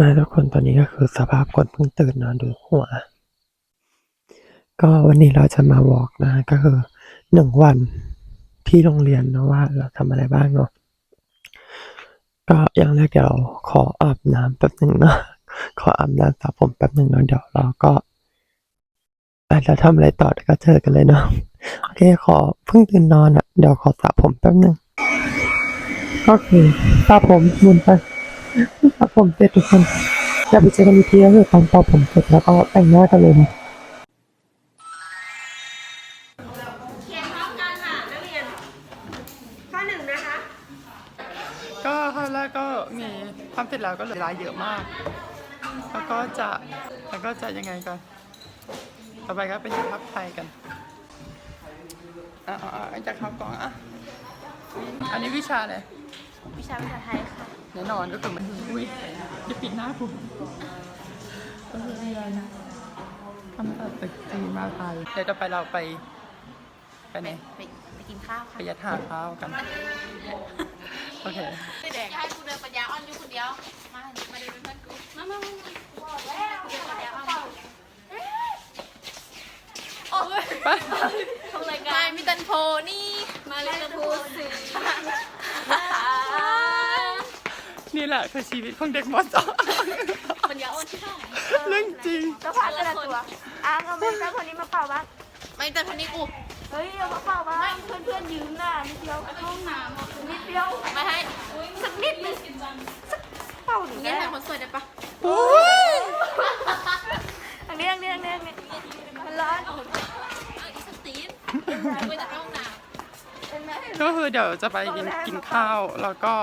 มาทุกคนตอนนี้ก็คือสภาพคนเพิ่งตื่นนอนดูหัว ก็วันนี้เราจะมาวอล์กนะก็คือหนึ่งวันที่โรงเรียนนะว่าเราทำอะไรบ้างเนาะก็อย่างแรกเดี๋ยวเราขออาบน้ำแป๊บหนึ่งเนาะขออาบน้ำสระผมแป๊บหนึ่งเนาะเดี๋ยวเราก็อาจจะทำอะไรต่อแล้วก็เจอกันเลยเนาะโอเคขอเพิ่งตื่นนอนอะเดี๋ยวขอสระผมแป๊บหนึ่งก็คือสระผมมุนไป ครับผมเสร็จทุกคนจะไปเจอกันอีกทีก็คือตอนตอบผมเสร็จแล้วก็แต่งหน้ากันเลยนะเขียนพร้อมกันค่ะนักเรียน ข้อหนึ่งนะคะ ก็ครั้งแรกก็มีทำเสร็จแล้วก็เหลือเวลาเยอะมาก แล้วก็จะแล้วก็จะยังไงกัน ต่อไปก็เป็นทับไทยกันอะอะอะอันจากข้าวกล่องอะ อันนี้วิชาอะไรวิชาภาษาไทยค่ะ แน่นอนก็คือมันอุ้ยจะปิดหน้าผมก็คือเรียนทำจากตึกจีนมาไทยเดี๋ยวจะไปเราไป ไปไหนไปไปกินข้าวไปค่ะยัดหาข้าวกัน โอเคไม่แดงให้กูเดินปัญญาอ่อนอยู่คนเดียว มา มาเดินเป็นเพื่อนกู มามามาเดินปัญญาอ่อนโอ้ยไปทำรายการมามิตันโพนี่ มาเลยกระทูสิ นี่แหละคือชีวิตของเด็กมสองปัญญาอ่อนที่เท่าไหร่เรื่องจริงก็พาแต่ละตัวอ้างเอาไม่ได้คนนี้มาเป่าบ้างไม่แต่คนนี้กู เฮ้ยเอามาเป่าบ้างเพื่อนเพื่อนๆยืมน่ะนิดเดียวห้องน้ำนิดเดียวไม่ให้สักนิดนึงเป่าหนึ่งงี้แม่ถ่ายคนสวยได้ปะโอ้ยอันนี้อันนี้อันนี้อันนี้มันร้อนเอาอีสตีนไปจากห้องน้ำเป็นไหมก็คือเดี๋ยวจะไปกินกินข้าวแล้วก็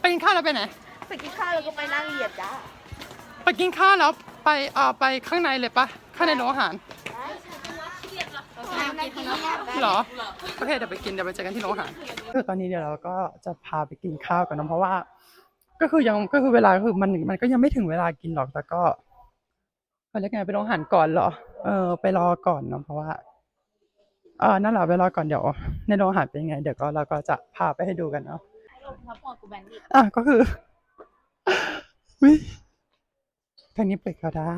ไปกินข้าวแล้วไปไหน ไปกินข้าวแล้วก็ไปนั่งเหยียดจ้าไปกินข้าวแล้วไปเอ่อไปข้างในเลยปะข้างในโรงอาหารนั่งกินข้าวได้เหรอโอเคเดี๋ยวไปกินเดี๋ยวไปเจอกันที่โรงอาหารคือตอนนี้เดี๋ยวเราก็จะพาไปกินข้าวกันนะเพราะว่า ก็คือยังก็คือเวลาคือมันมันก็ยังไม่ถึงเวลากินหรอกแต่ก็เขาเรียกไงไปโรงอาหารก่อนเหรอเออไปรอก่อนเนาะเพราะว่าเออนั่นแหละไปรอก่อนเดี๋ยวในโรงอาหารเป็นยังไง เดี๋ยวก็เราก็จะพาไปให้ดูกันเนาะ ทับหัวกูแบนดิอะก็คือวิทางนี้เปิดก็ได้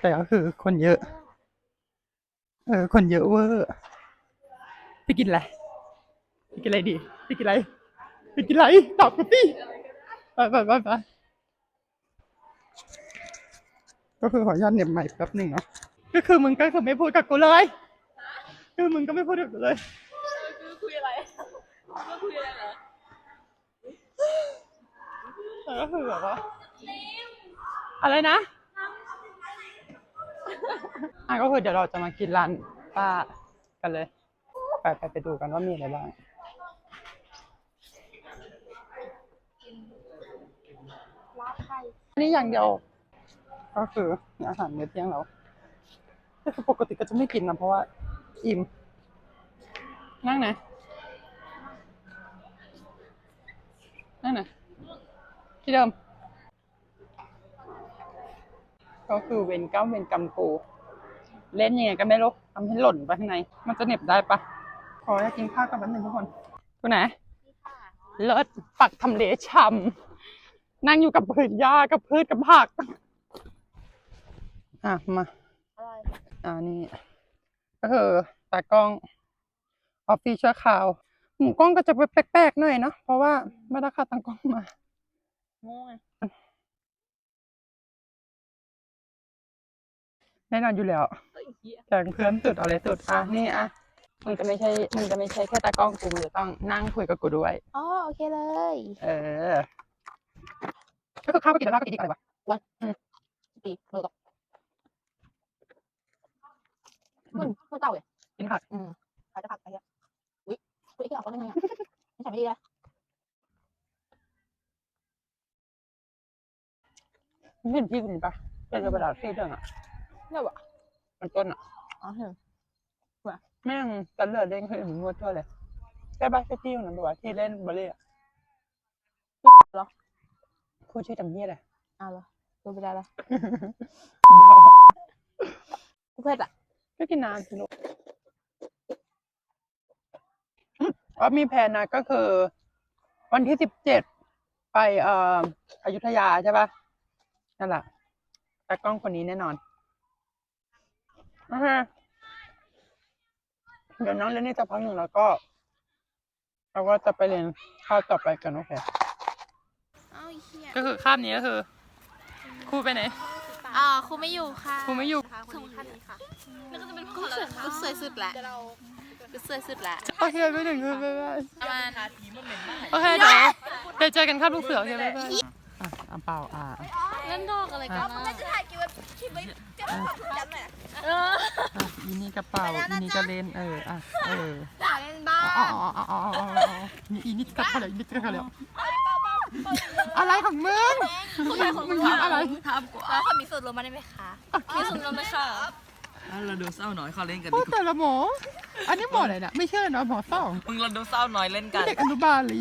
แต่ก็คือคนเยอะ เออ คนเยอะเวอร์ไปกินอะไรไปกินอะไรดีไปกินอะไรไปกินอะไรตอบกูสิไปไปไปไปก็คือขออนุญาตเหน็บใหม่แป๊บหนึ่งเนาะก็คือมึงก็คือไม่พูดกับกูเลย คือมึงก็ไม่พูดกับกูเลย แต่ก็คือแบบว่าอะไรนะอะก็คือเดี๋ยวเราจะมากินร้านป้ากันเลย ไปไปไปดูกันว่ามีอะไรบ้างอันนี้อย่างเดียว ก็คืออาหารมื้อเที่ยงเราแต่คือปกติก็จะไม่กินนะเพราะว่าอิ่มนั่งไหนนั่งไหน ที่เดิม ก็คือเวนก้าเวนกำปูเล่นยังไงก็ไม่รู้ทำให้หล่นไปข้างใน มันจะเหน็บได้ปะขออยากกินข้าวกับแป๊บนึงทุกคนตัวไหนเลิศปักทำเลชำนั่งอยู่กับพืชหญ้ากับพืชกับผัก อะ มาอ่านี่ ก็คือตากล้องออฟฟิศชั่วคราว หมูกล้องก็จะแปลกๆหน่อยเนาะเพราะว่าไม่ได้ค่าตั้งกล้องมา โง่ไงแน่นอนอยู่แล้วแกงเพื่อนสุดอะไรสุดอะนี่อะมึงจะไม่ใช่มึงจะไม่ใช่แค่ตากล้องกูมึงจะต้องนั่งคุยกับกูด้วย อ๋อโอเคเลย เออก็คือข้าวไปกินแล้วลาบไปกินอีกอะไรวะตีมือกับมันมันเต่าเลยกินผักอืมเขาจะผักไปเยอะอุ้ยอุ้ยที่ออกก็ได้ไงอะไม่ใช่ไม่ดีเลย ไม่เห็นพี่กินปะเป็นกระดาษซีเรื่องอะเนี่ยวะมันต้นอะอ๋อเห็นแม่งตันเลือดเด้งขึ้นเหมือนงวดทั่วเลยใช่ปะใช่พี่คนนั้นปะวะที่เล่นบอลเล่อะเหรอพูดชื่อจำเนียเลยอ้าวเหรอดูไปได้ละกูเผ็ดอะก็กินนานสิลูกว่ามีแผนนะก็คือ วันที่สิบเจ็ดไปเอ่ออยุธยาใช่ปะ นั่นแหละตากล้องคนนี้แน่นอนโอเคเดี๋ยวน้องเล่นนี่จะพักหนึ่งแล้วก็เราก็จะไปเรียนข้าวต่อไปกันโอเคเอ้าไอ้เฮียก็คือคาบนี้ก็คือครูไปไหนอ่าครูไม่อยู่ค่ะครูไม่อยู่สมุนนี้ค่ะแล้วก็จะเป็นพวกเรากูสวยสุดแหละกูสวยสุดแหละโอเคไปหนึ่งคือบ๊ายบายประมาณโอเคเดี๋ยวเดี๋ยวเจอกันครับลูกเสือโอเคบ๊ายบายอะอะเปล่าอะ เล่นดอกอะไรกันนะอะอีนี่กระเป๋าอีนี่ก็เล่นเอออะเออเล่นบ้าอ๋ออ๋ออ๋ออ๋ออ๋ออ๋อนี่อีนี่กัดเขาแล้วอีนี่กัดเขาแล้วอะไรของมึงมึงทำอะไรแล้วคนมีส่วนรวมมาได้ไหมคะมีส่วนรวมไหมคะอะเราดูเศร้าน้อยเขาเล่นกันพูดีดกว่าแต่ละหมอ อันนี้หมออะไรเนี่ยไม่เชื่อเนาะหมอสองมึงเราดูเศร้าน้อยเล่นกัน เด็กอนุบาลเลย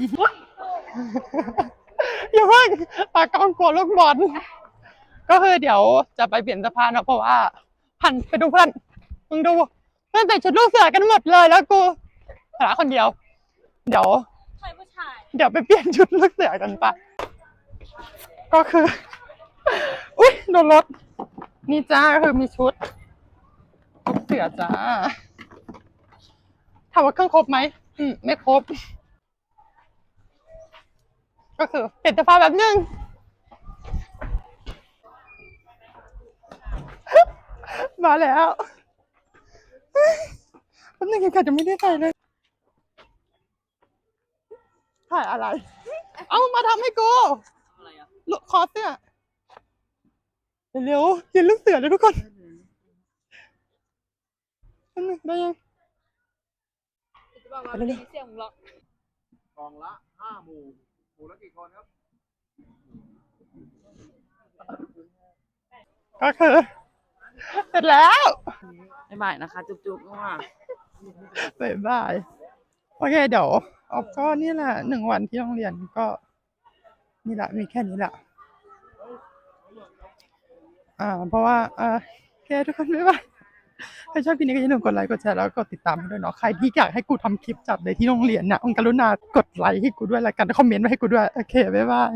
อย่าเพิ่งตากล้องกลัวลูกบอล ก็คือเดี๋ยวจะไปเปลี่ยนเสภาเนาะเพราะว่าหันไปดูเพื่อนมึงดูเพื่อนแต่งชุดลูกเสือกันหมดเลยแล้วกูหาคนเดียว เดี๋ยวใครผู้ชายเดี๋ยวไปเปลี่ยนชุดลูกเสือกันปะก็คือ อุ้ยโดนรถนี่จ้าก็คือมีชุดลูกเสือจ้าถามว่าเครื่องครบไหมอืมไม่ครบ ก็คือเปลี่ยนเสื้อผ้าแบบนึง มาแล้วแป๊บนึงยังจะไม่ได้ใส่เลย ถ่ายอะไร เอามาทำให้กูลุคอเสื้อเร็วๆยืนลูกเสือเลยทุกคนอันนึงได้ยังไปเร็วเสียงหรอกกองละห้าหมู่หมู่ละกี่คนครับๆก็คือเสร็จแล้วบ๊ายบายนะคะ จุ๊บๆว่าบ๊ายบาย โอเคเดี๋ยวออฟก็นี่แหละหนึ่งวันที่โรงเรียนก็ นี่แหละมีแค่นี้แหละอ่า เพราะว่าอ่าโอเคทุกคนบ๊ายบายใครชอบคลิปนี้ก็อย่าลืมกดไลค์กดแชร์แล้วก็กดติดตามให้ด้วยเนาะใครที่อยากให้กูทำคลิปจัดในที่โรงเรียนนะองกรุณากดไลค์ให้กูด้วยละกันคอมเมนต์ไว้ให้กูด้วย โอเคบ๊ายบาย